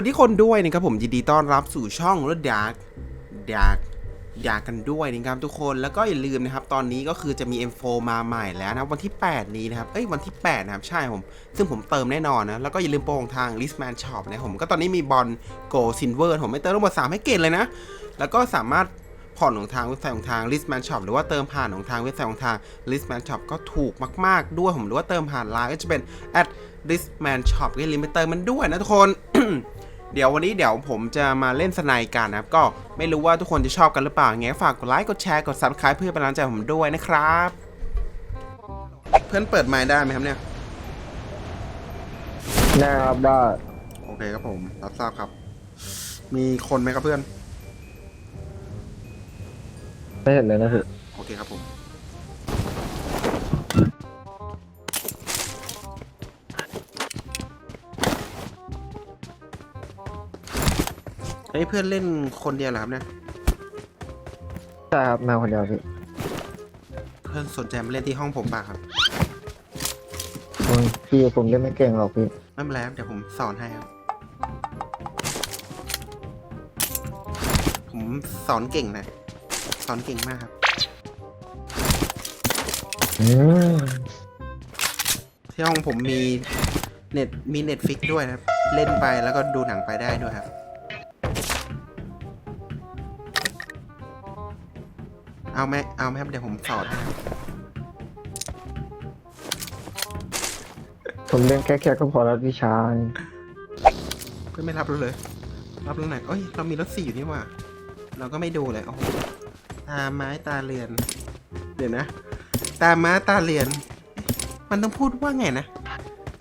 วัสดีคนด้วยนะครับผมยินดีต้อนรับสู่ช่องรถดาร์กดาร์กดาร์กกันด้วยนะครับทุกคนแล้วก็อย่าลืมนะครับ ตอนนี้ก็คือจะมี M4 มาใหม่แล้วนะวันที่ 8 นี้นะครับเอ้ยวันที่ 8 นะครับ ใช่ผม ซึ่งผมเติมแน่นอนนะ แล้วก็อย่าลืมโปรของทาง Listman Shop นะครับผมก็ตอนนี้มีบอลโกลซินเวอร์ผมไม่เติมทั้งหมด3ให้เกณฑ์เลยนะ แล้วก็สามารถผ่อนของทางเว็บไซต์ของทาง Listman Shop หรือว่าเติมผ่านของทางเว็บไซต์ของทาง Listman Shop ก็ถูกมากๆด้วยผมหรือว่าเติมผ่านไลน์ก็จะเป็น at Listman Shop ก็อย่าลืมไปเติมมันด้วยนะทุกคน เดี๋ยววันนี้เดี๋ยวผมจะมาเล่นสไนด์กันนะครับ ก็ไม่รู้ว่าทุกคนจะชอบกันหรือเปล่าไงฝากกดไลค์ กดแชร์ กด subscribe เพื่อเป็นกำลังใจให้ผมด้วยนะครับ เพื่อนเปิดไมค์ได้ไหมครับเนี่ย ได้ครับได้โอเคครับผม รับทราบครับ มีคนไหมครับเพื่อน ไม่เห็นเลยนะพี่โอเคครับผม เฮ้ยเพื่อนเล่นคนเดียวเหรอครับเนี่ยใช่ครับมาคนเดียวพี่เพื่อนสนใจมาเล่นที่ห้องผมป่ะครับอืมพี่ผมเล่นไม่เก่งหรอกพี่ไม่เป็นไรครับเดี๋ยวผมสอนให้ครับ ผมสอนเก่งนะสอนเก่งมากครับอืมที่ห้องผมมีเน็ตมีเน็ตฟิกด้วยนะครับ เล่นไปแล้วก็ดูหนังไปได้ด้วยครับ เอาไหมเอาไหมครับเดี๋ยวผมสอนให้ครับผมเล่นแค่แค่ก็พอแล้วพี่ชายเพื่อนไม่รับเราเลย รับเราไหนอยเอ้ยเรามีรถสี่อยู่นี่หว่า เราก็ไม่ดูเลยโอ้โหตาไม้ตาเรือน เดี๋ยวนะ ตาม้าตาเรือน มันต้องพูดว่าไงนะ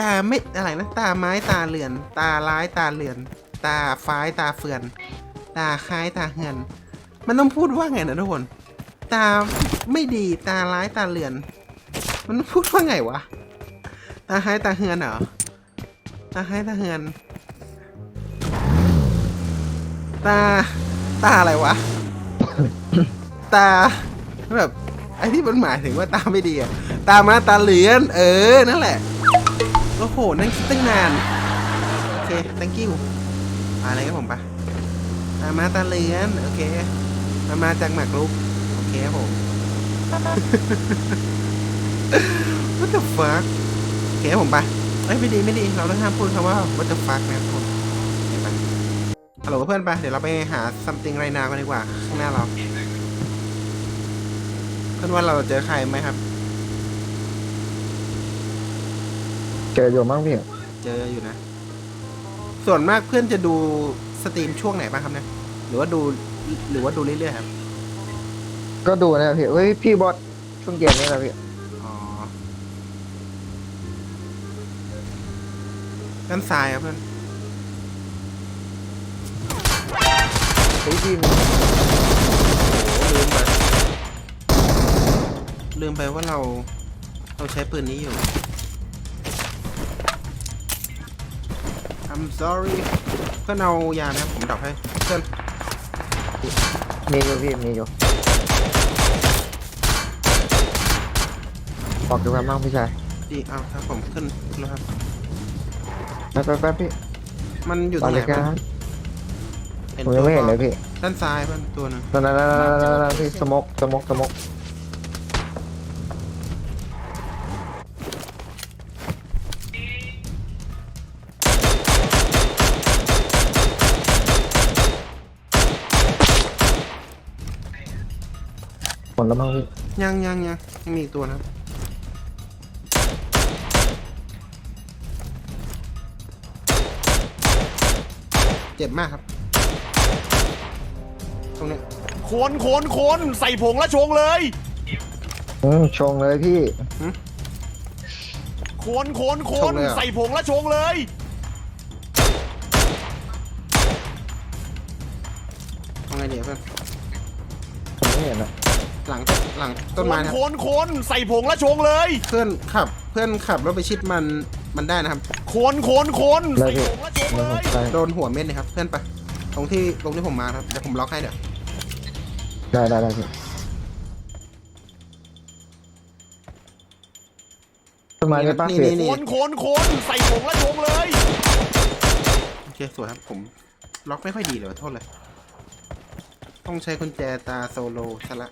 ตาไม่อะไรนะ ตาไม้ตาเรือน ตาร้ายตาเรือน ตาฟ้ายตาเฟือน ตาคล้ายตาเหือน มันต้องพูดว่าไงนะทุกคน ตาไม่ดีตาร้ายตาเรือน มันพูดว่าไงวะ ตาคล้ายตาเหือนเหรอ ตาคล้ายตาเหือน ตา ตาอะไรวะ ตาแบบไอ้ที่มันหมายถึงว่าตาไม่ดีอะตามาตาเหลือน เออ นั่นแหละ โอ้โห นั่งคิดตั้งนาน โอเค thank you อะไรครับผมปะตามาตาเหลือน โอเค มามาจากหมากรุก คครับผม what the fuck โอเคครับผมปะเอ้ยไม่ดีไม่ดี เราต้องห้ามพูดคำว่า what the fuck นะครับผมโอเคปะฮัลโหลเพื่อนปะเดี๋ยวเราไปหา something right now กันดีกว่า ข้างหน้าเรา เพื่อนว่าเราเจอใครไหมครับ เจออยู่มั้งพี่เจออยู่นะ ส่วนมากเพื่อนจะดูสตรีมช่วงไหนบ้างครับเนี่ย หรือว่าดู หรือว่าดูเรื่อยๆครับ ก็ดูนะพี่เฮ้ยพี่บอสช่วงเย็นนี่แหละพี่อ๋อด้านซ้ายครับเพื่อนเฮ้ยพี่โอ้ลืมไปลืมไปว่าเรา เราใช้ปืนนี้อยู่ I'm sorry เพื่อนเอายานะครับผมดรอกให้เพื่อนมีอยู่พี่มีอยู่ บอกดูกันบ้างพี่ชายดีเอาครับผมขึ้นแล้วครับแป๊บแป๊บแป๊บพี่มันอยู่ตตรอนงไหนเลยคกัรันบผมยังไม่เห็นเลยพี่ด้านซ้ายมันตัวหนึงนั่นนั่นนั่นนั่นนั่นนั่นพี่สมกสมกสมกหมดแล้วมั้งพี่ยังยังยังยังมีอีกตัวนะครับ เจ็บมากครับ ตรงเนี้ยคนคนคนใส่ผงและชงเลยอืมชงเลยพี่คนคนคนใส่ผงและชงเลยตรงไงเดี๋ยวเพื่อนผมไม่เห็นอะหลังหลังต้นคไม้นนะคครับนคนใส่ผงและชงเลย เพื่อนขับ เพื่อนขับรถไปชิดมัน มันได้นะครับคนคนคนเลยใส่พี่ผงและชงเดี๋ยวเลผมยไปโดนหัวเม็ดเลยครับ เพื่อนไป ตรงที่ตรงที่ผมมาครับเดี๋ยวผมล็อกให้เดี๋ยว ได้ได้ได้พี่ต้นไม้ได้ปะนี่พี่นี่คนคนคนใส่ผงและชงเลยเคสวยครับ ผมล็อกไม่ค่อยดีเลยขอโทษเลย ต้องใช้กุญแจตาโซโลซะละ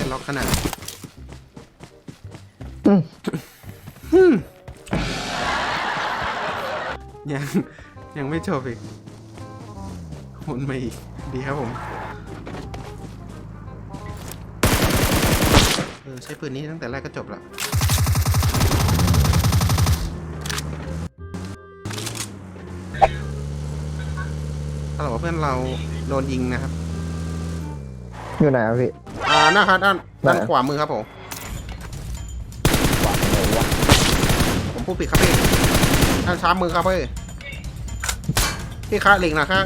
จะล็อกขนาดนั้นอืม ยัง ยังไม่จบอีกหมุนมาอีก ดีครับผม เออ ใช้ปืนนี้ตั้งแต่แรกก็จบละถ้าเราว่าเพื่อนเราโดนยิงนะครับ อยู่ไหนอะพี่ อ่าหน้าครับด้านด้านไหนขวามือครับผม ขวาไหนวะ ผมพูดผิดครับพี่ด้านซ้ามือครับพี่พี่คะเหล็กนะครับ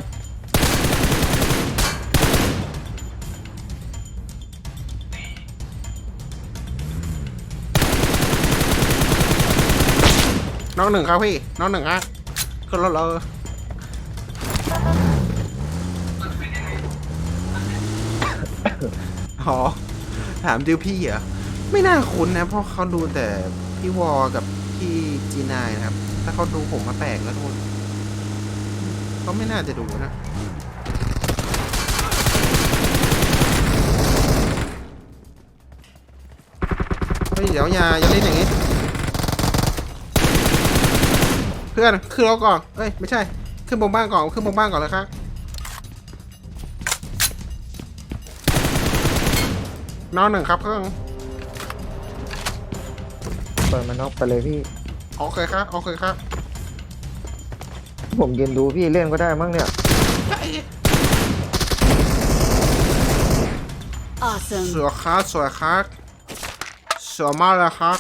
น้องหนึ่งครับพี่ น้องหนึ่งฮะขึ้นรถเลยอ๋อถามดิวพี่เหรอ ไม่น่าคุ้นนะ เพราะเขาดูแต่พี่วอกับ พี่จีนายนะครับ ถ้าเขาดูผมมาแปลกแล้วทุกคนเขาไม่น่าจะดูนะเฮ้ยเดี๋ยวอย่าอย่าเล่นอย่างนี้ เพื่อนขึ้นรถก่อนเอ้ยไม่ใช่ ขึ้นบนบ้านก่อนขึ้นบนบ้านก่อนเลยครับนอนหนึ่งครับเพื่อน เปิดมันนอกไปเลยพี่ โอเคครับโอเคครับผมยืนดูพี่เล่นก็ได้มั้งเนี่ย Awesome. สวยครับสวยครับสวยมากเลยครับ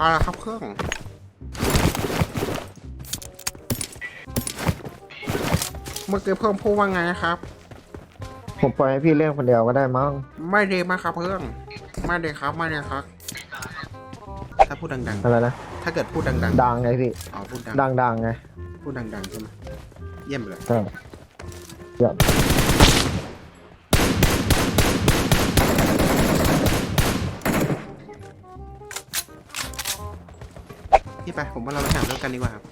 อะไรครับเครื่องเมื่อกี้เพิ่มพูดว่าไงนะครับ ผมปล่อยให้พี่เล่นคนเดียวก็ได้มั้งไม่ดีมากครับเพื่อนไม่ดีครับไม่ดีครับ ถ้าพูดดังอะไรนะๆ ถ้าเกิดพูดดังดังไงพี่ๆอ๋อพูดดังดังดังไงพูดดังๆใช่ไหมเยี่ยมเลย ใช่เดี๋ยวพี่ไปผมว่าเราไปถามเรื่องกันดีกว่าครับ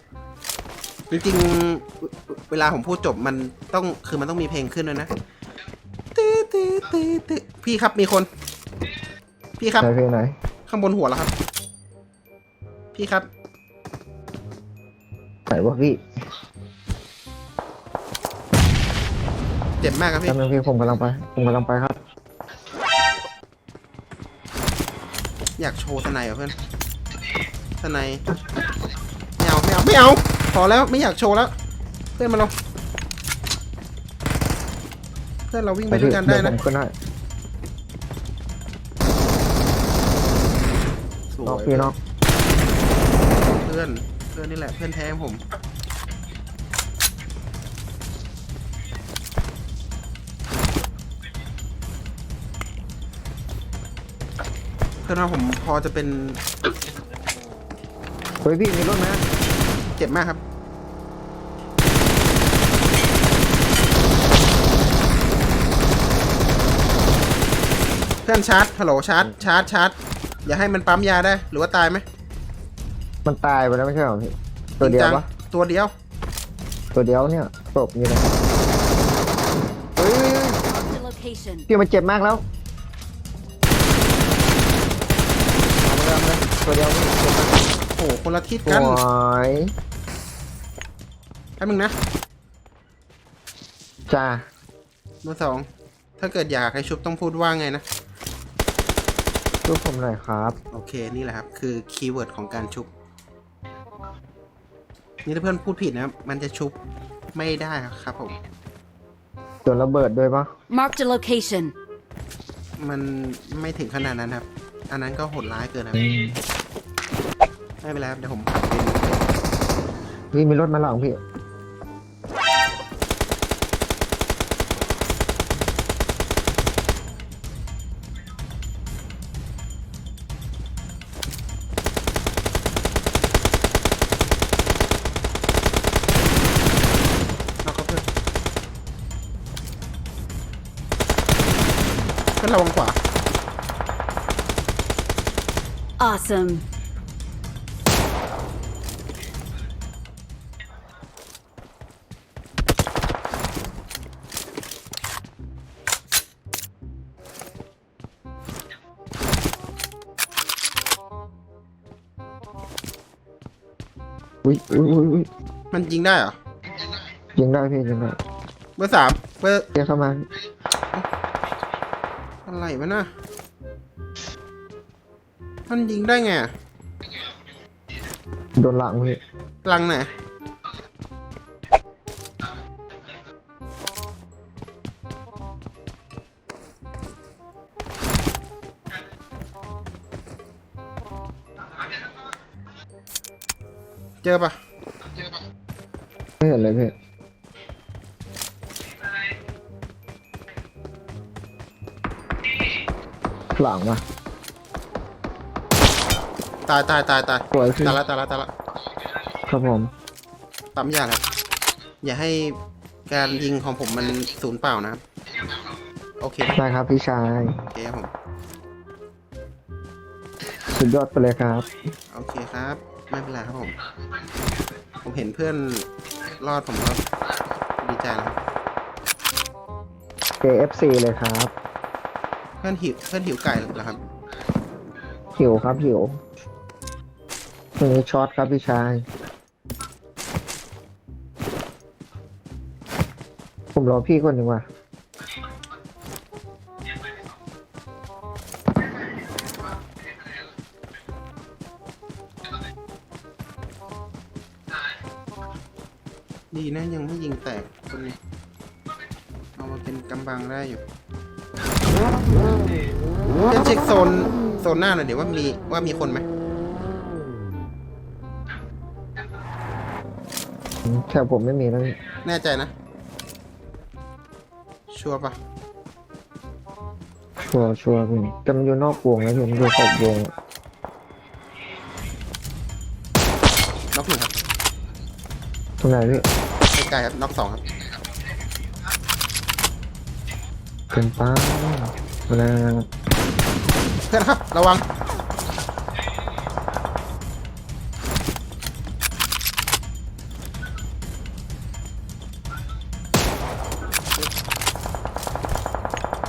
จริงๆเวลาผมพูดจบมันต้องคือมันต้องมีเพลงขึ้นด้วยนะตื้อตื้อตื้อตื้อพี่ครับมีคน พี่ครับไหนพี่ไหนข้างบนหัวแล้วครับ พี่ครับ ไหนวะพี่เจ็บมากครับพี่ จำนึงพี่ผมกำลังไป ผมกำลังไปครับ อยากโชว์สไนด์เหรอเพื่อนสไนด์ไม่เอาไม่เอาไม่เอาพอแล้วไม่อยากโชว์แล้ว เพื่อนมาลงเพื่อนเราวิ่งไปด้วยกันได้เดี๋ยวนะผมขึ้นให้สวยนอกพี่นอกเพื่อน เพื่อนนี่แหละ เพื่อนแท้ของผม เพื่อนว่าผมพอจะเป็นเฮ้ยพี่มีรถไหมเจ็บมากครับ เพื่อนชาร์จฮัลโหลชาร์จชาร์จชาร์จอย่าให้มันปั๊มยาได้ หรือว่าตายไหม มันตายไปแล้วไม่ใช่เหรอพี่ตัวเดียวจริงจังปะตัวเดียว ตัวเดียวเนี่ยศพอยู่ไหนเฮ้ยเฮ้ยเฮ้ย Marked a location. พี่มันเจ็บมากแล้วเอาไปเลยเอาไปเลยตัวเดียวพี่เจ็บมากโอ้โหคนละทิศสกันวยให้มึงนะจ้าเบอร์สอง ถ้าเกิดอยากให้ชุบต้องพูดว่าไงนะ ช่วยผมหน่อยครับ โอเค นี่แหละครับ คือคีย์เวิร์ดของการชุบ นี่ถ้าเพื่อนพูดผิดนะมันจะชุบไม่ได้ครับผมโดนระเบิดด้วยปะ Marked a location. มันไม่ถึงขนาดนั้นครับ อันนั้นก็โหดร้ายเกินครับไม่เป็นไรครับเดี๋ยวผมขอเป็นพี่มีรถมาหลังพี่ ก็ระวังขวา Awesome. อุ้ยอุ้ยอุ้ยอุ้ยมันยิงได้เหรอยิงได้พี่ยิงได้เบอร์สามเบอร์เดี๋ยวเข้ามา อะไรวะน่ะมันยิงได้ไงอะโดนหลังพี่ลังไหนเจอปะไม่เห็นเลยพี่ หลังมาตายตายตายตายสวยพี่ตายละตายละตายละครับผมปั๊มยาครับอย่าให้การยิงของผมมันศูนย์เปล่านะครับโอเคได้ครับพี่ชายโอเคครับผมสุดยอดไปเลยครับ โอเคครับ ไม่เป็นไรครับผม ผมเห็นเพื่อนรอดผมก็ดีใจแล้วครับ KFC เลยครับเพื่อนหิวเพื่อนหิวไก่เหรอครับ หิวครับหิวตรงนี้ช็อตครับพี่ชาย ผมรอพี่คนหนึ่งว่ะดีนะยังไม่ยิงแตกคนนี้ เอามาเป็นกำบังได้อยู่ จะเช็คโซนโซนหน้าหน่อยเดี๋ยวว่ามีว่ามีคนไหมแถวผมไม่มีแล้วพี่แน่ใจนะ ชัวร์ปะชัวร์ชัวร์พี่แต่มันอยู่นอกวงแล้วพี่มันอยู่ขอบวงอะน็อกหนึ่งครับตรงไหนพี่ ใกล้ๆครับน็อกสองครับ เป็นป้าเวลาเพื่อนครับ ระวัง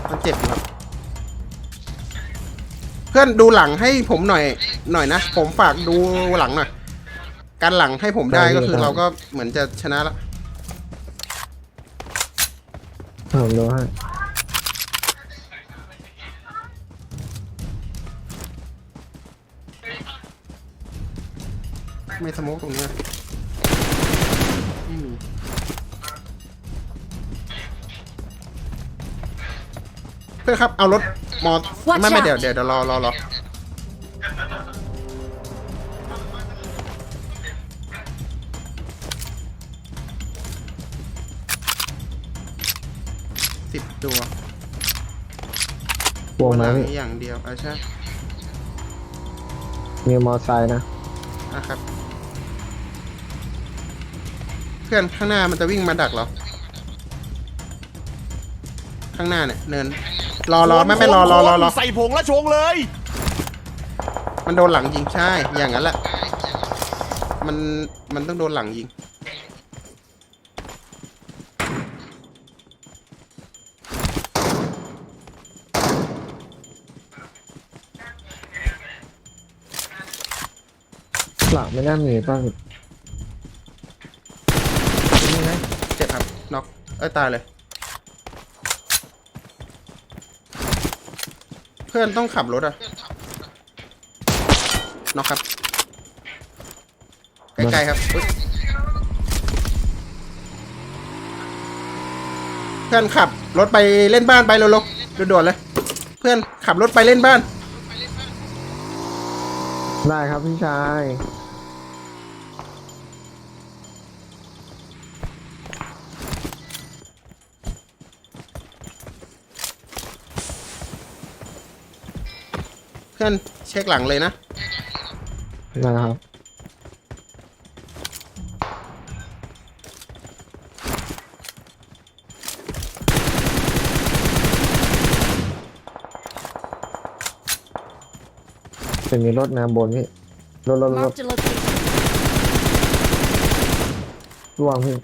มันเจ็บอยู่ครับ เพื่อนดูหลังให้ผมหน่อย หน่อยนะ ผมฝากดูหลังหน่อย การหลังให้ผมได้ก็คือเราก็เหมือนจะชนะแล้วผมดูให้ ไม่สโมกตรงเนี้ยไม่มีเพื่อนครับ เอารถมอ Watch ไม่ไม่ out เดี๋ยวเดี๋ยวเดี๋ยวรอรอรอสิบตัววงหมาลังพี่อย่างเดียวอะใช่ มีมอไซค์นะ นะครับ เพื่อนข้างหน้ามันจะวิ่งมาดักเราข้างหน้าเนี่ยเนินรอรอไม่ไม่รอรอรอรอใส่ผงและชงเลย มันโดนหลังยิงใช่ อย่างนั้นแหละ มันมันต้องโดนหลังยิง หลังไม่น่ามีป่ะ นี่ไงเจ็บครับน็ อ้ยตายเลย เพื่อนต้องขับรถอะน็อกครับ ใกล้ๆครับอุ๊ยเพื่อนขับรถไปเล่นบ้านไปเร็วๆด่วนๆเลย เพื่อนขับรถไปเล่นบ้าน ได้ครับพี่ชาย พื่อนเช็คหลังเลยนะ นะครับจะมีรถน้ำบนพี่รถรถรถ Marked a location. ร่วงพี่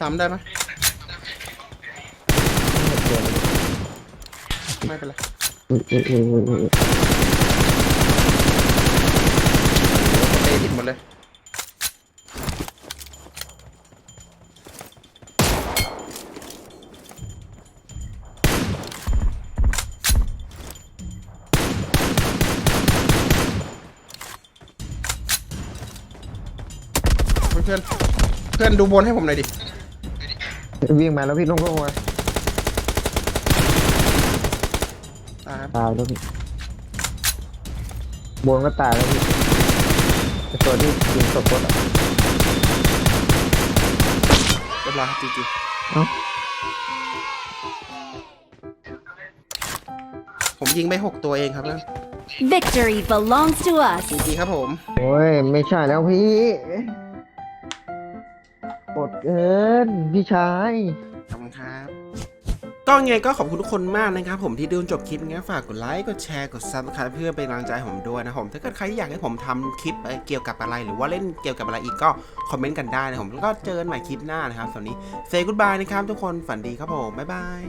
ซ้ำได้ไหม ไม่เป็นไรอืทิดหมดเลยเพื่อนเพื่อนดูบนให้ผมหน่อยดิ วิ่งมาแล้วพี่ลงลงมาายครับตายแล้วพี่บนก็ตายแล้วพี่ไอ้ตัวที่ยิงสดๆอะเรียบร้อยครับจีจีเอ้าผมยิงไปหกตัวเองครับแล้ว Victory belongs to us. จีจีครับผม โอ้ยไม่ใช่แล้วพี่กดเกินพี่ชายขอบคุณครับ ก็ไงก็ขอบคุณทุกคนมากนะครับผมที่ดูจบคลิปงี้ฝากกดไลค์กดแชร์กดซับนะคะเพื่อเป็นกำลังใจผมด้วยนะผมถ้าเกิดใครอยากให้ผมทำคลิปเกี่ยวกับอะไรหรือว่าเล่นเกี่ยวกับอะไรอีกก็คอมเมนต์กันได้นะผมแล้วก็เจอกันใหม่คลิปหน้านะครับสำหรับนี้เซย์กูดบายนะครับทุกคนฝันดีครับผมบ๊ายบาย